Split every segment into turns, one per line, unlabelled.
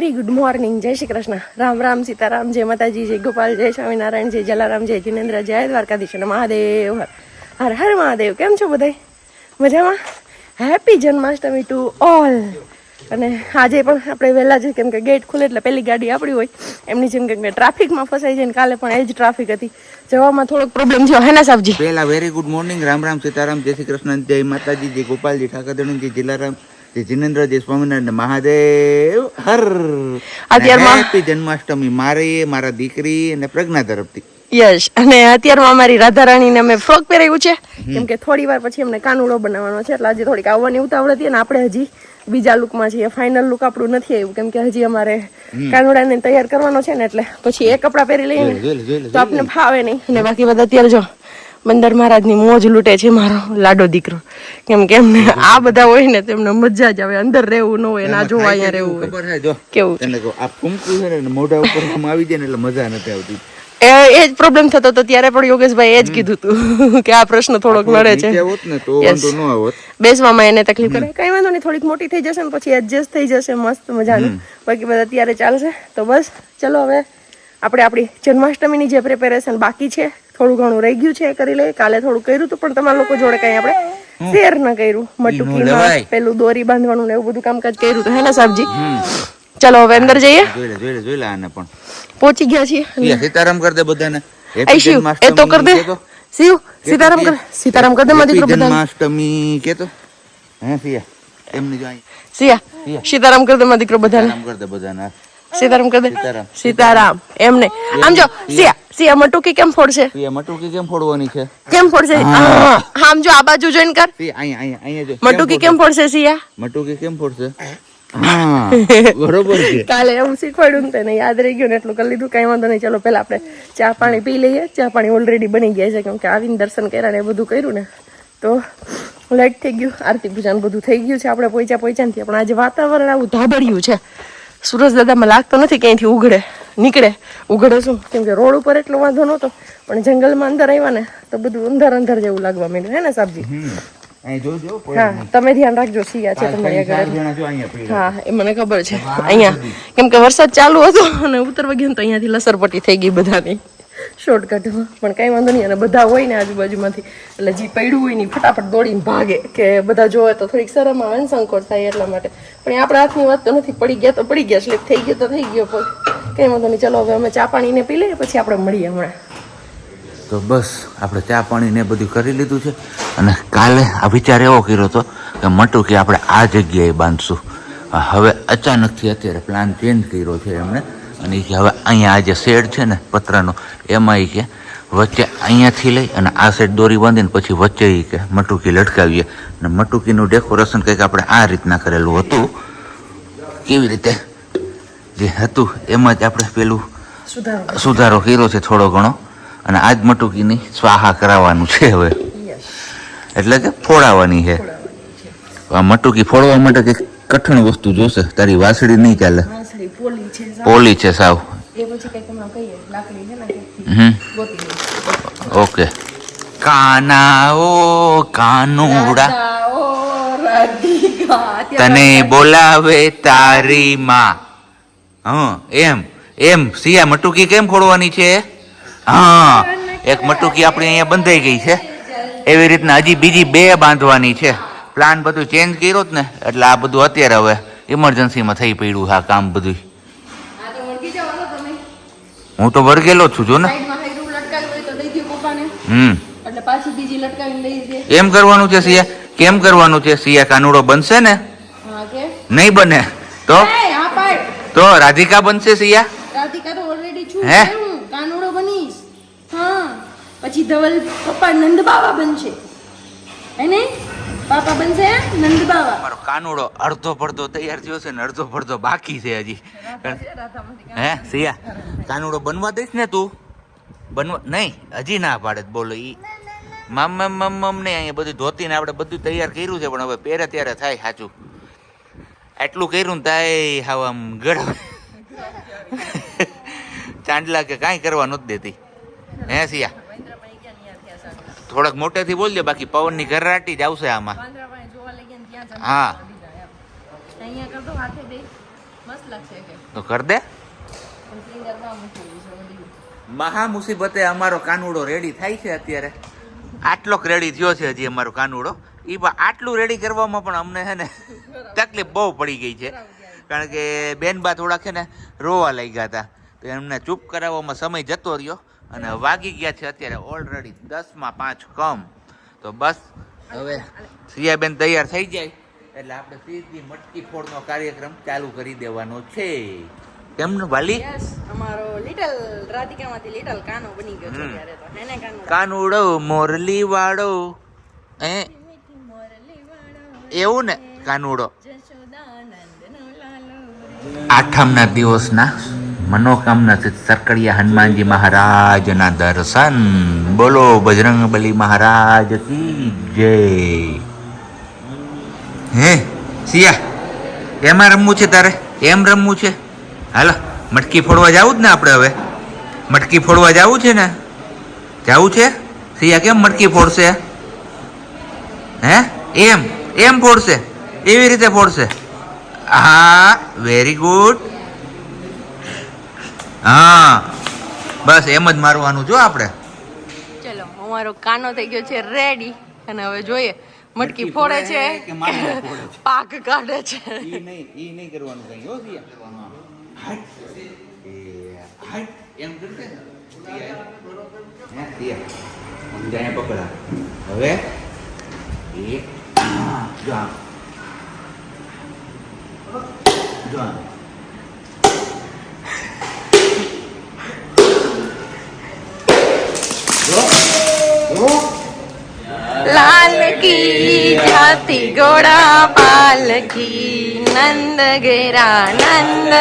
Very good morning જય શ્રી કૃષ્ણ. રામ રામ સીતારામ, જય માતાજી, જય ગોપાલ, જય સ્વામિનારાયણ, જય જલારામ, જય જિનેન્દ્ર, જય દ્વારકાધીશ મહાદેવ. હર હર મહાદેવ. કેમ છો બધા મજામાં? હેપી જન્માષ્ટમી ટુ ઓલ અને આજે પણ આપણે વહેલા જ, કેમ કે ગેટ ખુલે એટલે પહેલી ગાડી આપણી હોય. એમની જેમ કે ટ્રાફિકમાં ફસાઈ જાય ને કાલે પણ એ જ ટ્રાફિક હતી. જવામાં થોડોક પ્રોબ્લેમ થયો. હે ને સાહેબજી
પહેલા very good morning Ram Ram Sitaram. જય શ્રી કૃષ્ણ. જય માતાજી, જય ગોપાલજી ઠાકરધણી જય જિલ્લારામ જય જિનેન્દ્ર જય સ્વામિનારાયણ મહાદેવ હર.
અત્યારમાં-
હેપી જન્માષ્ટમી. મારી મારા દીકરી અને પ્રજ્ઞા તરફથી.
યસ અને અત્યારમાં અમારી રાધારાણીને અમે ફ્રોક પહેરાવ્યું છે. કેમ કે થોડી વાર પછી અમને કાનુડો બનાવવાનો છે એટલે આજે થોડીક આવવાની ઉતાવળ હતી અને આપણે હજી બીજા લુકમાં છીએ. ફાઇનલ લુક આપણું નથી આવ્યું કેમ કે હજી અમારે કાનુડાને તૈયાર કરવાનો છે ને એટલે પછી એ કપડાં પહેરી લઈએ.
લે
તો આપને ફાવે નહીં. અને બાકી બધા અત્યારે જો બંદર મહારાજની મોજ લૂંટે છે મારો લાડો દીકરો. કેમ કે એમને આ બધા હોય ને તેમને મજા જ આવે. અંદર રહેવું ન હોય ના જોવા અહીંયા રહેવું હોય. કેવું?
તને આ કુંકુ છે ને મોઢા ઉપર આવી જાય ને એટલે મજા નથી આવતી.
એ એ જ પ્રોબ્લેમ થતો હતો ત્યારે પણ યોગેશભાઈ એ જ કીધું હતું કે આ પ્રશ્ન થોડોક નડે છે. બેસવામાં એને તકલીફ કરે. કઈ વાંધો નહીં થોડીક મોટી થઈ જશે ને પછી એડજસ્ટ થઈ જશે મસ્ત મજાનું. બાકી બધા અત્યારે ચાલશે. તો બસ ચલો હવે આપણે આપણી જન્માષ્ટમીની જે પ્રિપેરેશન બાકી છે થોડું ઘણું રહી ગયું છે કરી લઈએ. કાલે થોડું કર્યું હતું પણ તમારા લોકો જોડે કઈ આપણે શેર ન કર્યું.
લેવાય.
પેલું દોરી બાંધવાનું ને એવું બધું કામકાજ કર્યું તો હે ને સાહેબજી? ચલો હવે અંદર જઈએ.
જોઈ લે જોઈ લે જોઈ લે આને પણ.
પહોંચી ગયા છીએ.
સીતારામ કર દે બધાને.
એ શિવ એ તો કર દે. શિવ સીતારામ કર સીતારામ કર દે મારી દીકરો બધાને.
જન્માષ્ટમી કે તો હે સિયા? એમની જો
સિયા. સીતારામ કર દે મારી દીકરો બધાને.
સીતારામ કર દે બધાને.
સીતારામ કર દે
સીતારામ.
એમ નહીં. આમ જો સિયા સિયા મટુકી કેમ ફોડશે?
પિયા મટુકી કેમ ફોડવાની છે?
કેમ ફોડશે? આમ જો આ બાજુ જોઈન કર.
અહીંયા અહીંયા અહીંયા જો.
મટુકી કેમ ફોડશે સિયા?
મટુકી કેમ ફોડશે? બરોબર છે.
કાલે એવું શીખવાડ્યું ને તેને યાદ રહી ગયું ને એટલું કરી લીધું. કઈ વાંધો નહીં. ચલો પેલા આપણે ચા પાણી પી લઈએ. ચા પાણી ઓલરેડી બની ગયા છે. કેમ કે આવીને દર્શન કર્યા ને એ બધું કર્યું ને. તો લેટ થઈ ગયું. આરતી પૂજા ને બધું થઈ ગયું છે. આપણે પહોંચ્યા પોચા નથી પણ આજે વાતાવરણ આવું ધાબળ્યું છે. સુરજ દાદામાં લાગતો નથી ક્યાંયથી ઉઘડે નીકળે. ઉઘડે શું? કેમ કે રોડ ઉપર એટલો વાંધો નહોતો પણ જંગલમાં અંદર આવ્યા ને તો બધું અંધાર અંધાર જેવું લાગવા માંડ્યું. હે ને સાબજી? હા તમે ધ્યાન રાખજો સિયા છે તમારી આગળ. હા એ મને ખબર છે. અહીંયા કેમ કે વરસાદ ચાલુ હતો અને ઉતરવા ગયો તો અહીંયાથી લસરપટ્ટી થઈ ગઈ બધાની. શોર્ટકટમાં પણ કાંઈ વાંધો નહીં. અને બધા હોય ને આજુબાજુમાંથી. એટલે જે પડ્યું હોય ને ફટાફટ દોડીને ભાગે. કે બધા જોવે તો થોડીક શરમ આવે ને સંકોચ થાય એટલા માટે. પણ આપણા હાથની વાત તો નથી. પડી ગયા તો પડી ગયા. સ્લીપ થઈ ગયો તો થઈ ગયો પગ કંઈ વાંધો નહીં. ચલો, હવે અમે ચા પાણીને પી લઈએ, પછી આપણે મળીએ હમણાં.
તો બસ, આપણે ચા પાણી ને બધું કરી લીધું છે. અને કાલે આ વિચાર એવો કર્યો હતો કે મટુ કે આપણે આ જગ્યાએ બાંધશું. હવે અચાનકથી અત્યારે પ્લાન ચેન્જ કર્યો છે એમણે અને હવે અહીંયા આ જે શેડ છે ને પતરાનો એમાં એ કે વચ્ચે અહીંયાથી લઈ અને આ સાઈડ દોરી બાંધીને પછી વચ્ચે એ કે મટુકી લટકાવીએ. અને મટુકીનું ડેકોરેશન કંઈક આપણે આ રીતના કરેલું હતું. કેવી રીતે? જે હતું એમાં જ આપણે પેલું
સુધારો
કર્યો. છે થોડો ઘણો. અને આજ મટુકીની સ્વાહા કરાવવાનું છે હવે. એટલે કે ફોડાવવાની છે. આ મટુકી ફોડવા માટે કંઈક કઠણ વસ્તુ જોશે. તારી વાસળી નહીં ચાલે.
પોલી છે
સાવ.
એ પછી કંઈક હમણાં કહીએ. લાકડી છે ને
હમ.
ગોતી
ઓકે. કાના ઓ કાનુડા તને બોલાવે તારી માં. હા એમ એમ. સિયા મટુકી કેમ ખોડવાની છે? હા એક મટુકી આપણી અહીંયા બંધાઈ ગઈ છે. એવી રીતના હજી બીજી બે બાંધવાની છે. પ્લાન બધું ચેન્જ કર્યો જ ને એટલે આ બધું અત્યારે હવે ઇમરજન્સીમાં થઈ પડ્યું આ કામ બધું હું તો વરગેલો જ છું જો ને. હમ.
એટલે પાછી બીજી લટકાવીને લઈ દે
એમ કરવાનું છે સિયા? કેમ કરવાનું છે સિયા? કાનુડો બનશે ને? નહીં બને. તો? તો રાધિકા બનશે સિયા?
રાધિકા તો ઓલરેડી છું.
હે?
કાનુડો બનીશ. હા. પછી ધવલ પપ્પા નંદ બાબા બનશે. હે ને? પાપા બનશે નંદ બાવા.
મારો કાનુડો અડધો પડધો તૈયાર થયો છે ને અડધો પડધો બાકી છે હજી. હે સિયા કાનુડો બનવા દઈશ ને તું? બનવા નહીં હજી ના પાડે બોલો ઈ. મમ મમ મમ મમ ને અહીંયા બધું ધોતીને આપણે બધું તૈયાર કર્યું છે પણ હવે પહેરે ત્યારે થાય સાચું. એટલું કર્યું ને તાય હાવ આમ ગળ ચાંદલા કે કાંઈ કરવા નથી દેતી. હે સિયા? થોડાક મોટેથી બોલજો બાકી પવનની ઘરરાટી જ આવશે આમાં. હા.
અહીંયા કરતો હાથે બે. મસ્ત લાગશે કે.
તો કર દે.
પણ
મહા મુસીબતે અમારો કાનુડો રેડી થાય છે અત્યારે. આટલોક રેડી થયો છે હજી અમારો કાનુડો. એ આટલું રેડી કરવામાં પણ અમને છે ને તકલીફ બહુ પડી ગઈ છે. કારણ કે બેનબા થોડાક છે ને રોવા લઈ ગયા હતા. તો એમને ચૂપ કરાવવામાં સમય જતો રહ્યો. અને વાગી ગયા છે અત્યારે ઓલરેડી દસમાં પાંચ કમ. તો બસ હવે સિયાબેન તૈયાર થઈ જાય. એટલે આપણે સીધી મટકી ફોડનો કાર્યક્રમ ચાલુ કરી દેવાનો છે. કેમનું વાલી
અમારો લિટલ રાધિકામાંથી લિટલ કાનો બની ગયો છે ત્યારે તો. એને કાનો?
કાનુડો મોરલી વાળો એ એવું ને કાનુડો. આઠમના દિવસના મનોકામના સરકડિયા હનુમાનજી મહારાજના દર્શન. બોલો બજરંગ બલી મહારાજ કી જય. હે સિયા એમાં રમવું છે તારે? એમ રમવું છે? હાલો, મટકી ફોડવા જાવું જ ને આપણે હવે? મટકી ફોડવા જવું છે ને? જવું છે? સિયા કેમ મટકી ફોડશે? હે, એમ એમ ફોડશે? એવી રીતે ફોડશે? હા વેરી ગુડ હા બસ એમ જ મારવાનું જો આપણે
ચલો અમારો કાનો થઈ ગયો છે રેડી અને હવે જોઈએ મટકી ફોડે છે
કે મામલો ફોડે છે?
પાક કાઢે છે
ઈ નહીં ઈ નહીં કરવાનું કઈ હો. એ એમ કરતે. સમજાય પકડા હવે એક જો. જો. જો.
લાલ કી જાતી ઘોડા પાલકી નંદ ગેરા નંદ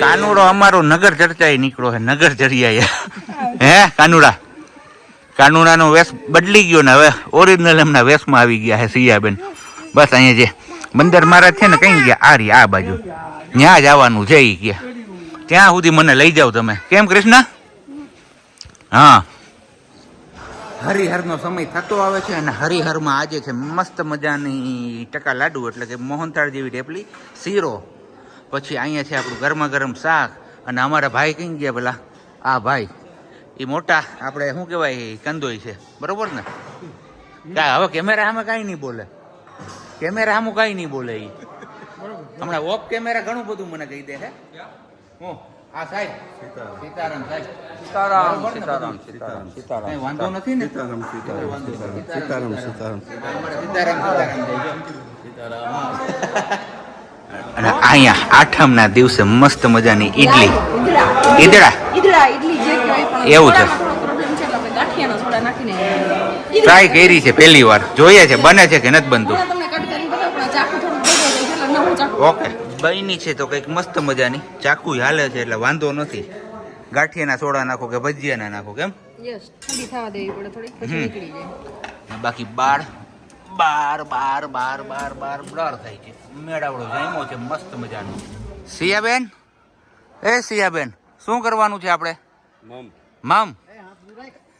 કાનુડો અમારો નગર ચર્ચાએ નીકળ્યો હે, નગર ચર્યાએ. હે, કાનુડા? કાનુડાનો વેશ બદલી ગયો ને હવે ઓરિજિનલ એમના વેશમાં આવી ગયા હે, સિયાબેન. બસ અહીંયા જે બંદર મારા છે ને કઈ ગયા? આ રી, આ બાજુ. ત્યાં જ આવવાનું છે એ ગયા ત્યાં સુધી મને લઈ જાઓ તમે? કેમ કૃષ્ણ? હા. હરિહરનો સમય થતો આવે છે અને હરિહરમાં આજે છે મસ્ત મજાની ટકા લાડુ એટલે કે મોહનથાળ જેવી ઢેપલી, શીરો. પછી અહીંયા છે આપણું ગરમા ગરમ શાક અને અમારા ભાઈ કઈ ગયા પેલા આ ભાઈ. એ મોટા, આપણે શું કહેવાય કંદોઈ છે. બરોબર ને? હવે કેમેરા સામે કાંઈ નહીં બોલે. કેમેરા આમ કાંઈ નહીં બોલે એ હમણાં ઓફ કેમેરા ઘણું બધું મને કહી દે હે. હું આ સાહેબ. સીતારામ. સાહેબ.
સીતારામ સીતારામ સીતારામ સીતારામ.
વાંધો નથી ને?
સીતારામ સીતારામ સીતારામ સીતારામ
સીતારામ સીતારામ. અને અહીંયા આઠમના દિવસે મસ્ત મજાની ઈડલી. ઈદડા. એવું છે. ટ્રાય કરી છે પહેલી વાર. જોઈએ છે બને છે કે નથી બનતું
હમણાં તમને કટ કરીને બતાવું પણ ચાકુ થોડું બગડી જાય છે એટલે નવું ચાકુ
ઓકે. બની છે તો કંઈક મસ્ત મજાની. ચાકુ હાલે છે એટલે વાંધો નથી. ગાંઠિયાના સોડા નાખો કે ભજીયાના નાખો કેમ
યસ ઠંડી થવા દેવી પડે થોડી પછી
હમ.
નીકળી જાય.
બાકી બાર બાર બાર બાર બાર બાર બ્લર થાય છે. મેળાવડો જામ્યો છે મસ્ત મજાનો. સિયાબેન? એ સિયાબેન શું કરવાનું છે આપણે? મામ.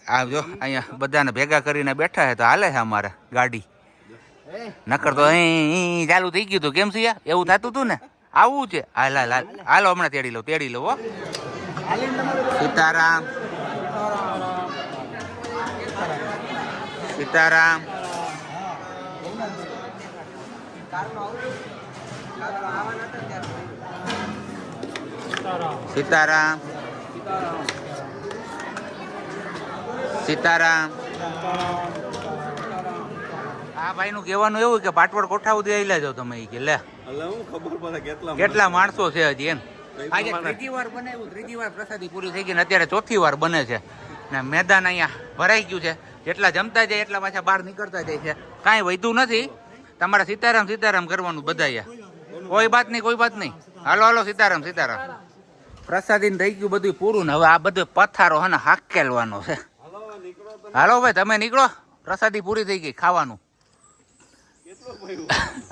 આવજો અહીંયા બધાને ભેગા કરીને બેઠા છે તો હાલે છે અમારે ગાડી. નકર તો ચાલુ થઈ ગયું હતું. કેમ સિયા? એવું થતું હતું ને? આવું છે. હાલ હાલ હાલ. હાલો, હમણાં તેડી લો તેડી લો સીતારામ. સીતારામ. સીતારામ. સીતારામ. આ ભાઈ નું કહેવાનું એવું કે પાટવડ કોઠા સુધી આવી લેજો તમે કે લે.
હું ખબર પડે કેટલા
કેટલા માણસો. છે હજી એમ. આજે ત્રીજી વાર બનાવ્યું ત્રીજી વાર પ્રસાદી પૂરી થઈ ગઈ ને અત્યારે ચોથી વાર બને છે. ને મેદાન અહીંયા ભરાઈ ગયું છે. જેટલા જમતા જાય એટલા પાછા બહાર નીકળતા જાય છે. કાંઈ વધ્યું નથી. તમારે સીતારામ સીતારામ કરવાનું બધાએ કોઈ વાત નહીં કોઈ વાત નહીં. હાલો હાલો સીતારામ સીતારામ. પ્રસાદી થઈ ગયું બધું પૂરું ને હવે આ બધો પથારો હે ને હાકેલવાનો છે. હાલો ભાઈ તમે નીકળો. પ્રસાદી પૂરી થઈ ગઈ ખાવાનું.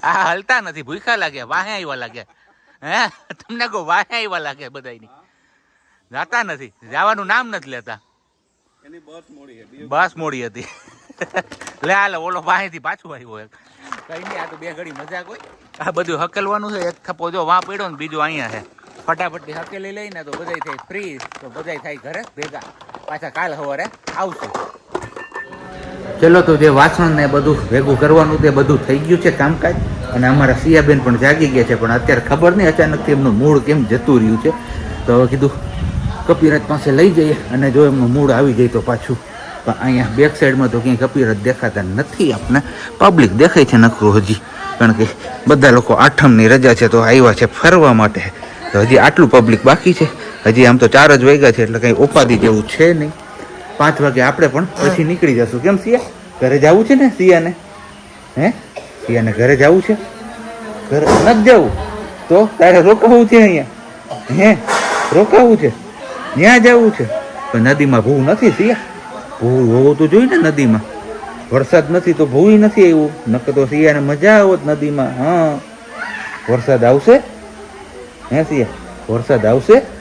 આ હલતા નથી ભૂખા લાગે વાહે આવ્યા લાગે. હે? તમને કહો વાહે આવ્યા લાગે બધાની જાતા નથી જવાનું નામ નથી લેતા.
એની બસ મોડી છે
બસ મોડી હતી. લે હાલો ઓલો પાસેથી પાછું આવ્યો એક. કઈ નહીં આ તો બે ઘડી મજા કોઈ આ બધું હકેલવાનું છે એક થપ્પો જો વાં પડ્યો ને બીજું અહીંયા છે ફટાફટથી હકેલી લઈને તો બધાય થાય ફ્રી તો બધાય થાય ઘરે ભેગા. પાછા કાલ સવારે આવશું. ચલો તો જે વાસણ ને બધું ભેગું કરવાનું તે બધું થઈ ગયું છે કામકાજ. અને અમારા સિયાબેન પણ જાગી ગયા છે, પણ અત્યારે ખબર નહીં અચાનકથી એમનું મૂળ કેમ જતું રહ્યું છે. તો હવે કીધું, કપિરાજ પાસે લઈ જઈએ અને જો એમનું મૂળ આવી જાય તો પાછું. પણ અહીંયા બેક સાઈડમાં તો ક્યાંય કપિરાજ દેખાતા નથી આપણે. પબ્લિક દેખાય છે નખરું હજી. કારણ કે બધા લોકો આઠમની રજા છે તો આવ્યા છે ફરવા માટે. તો હજી આટલું પબ્લિક બાકી છે. હજી આમ તો ચાર જ વાગ્યા છે, એટલે કંઈ ઉપાધિ જેવું છે નહીં. પાંચ વાગે આપણે પણ પછી નીકળી જશું. કેમ સિયા? ઘરે જવું છે ને સિયાને? હે? સિયાને ઘરે જવું છે? ઘરે નથી જવું. તો તારે રોકાવું છે અહીંયા? હે? રોકાવું છે? ત્યાં જવું છે? પણ નદીમાં ભૂ નથી સિયા. ભૂ હોવું તો જોઈ ને નદીમાં. વરસાદ નથી તો ભૂ નથી એવું નકર તો સિયાને મજા આવત નદીમાં. હા. વરસાદ આવશે? હે સિયા? વરસાદ આવશે?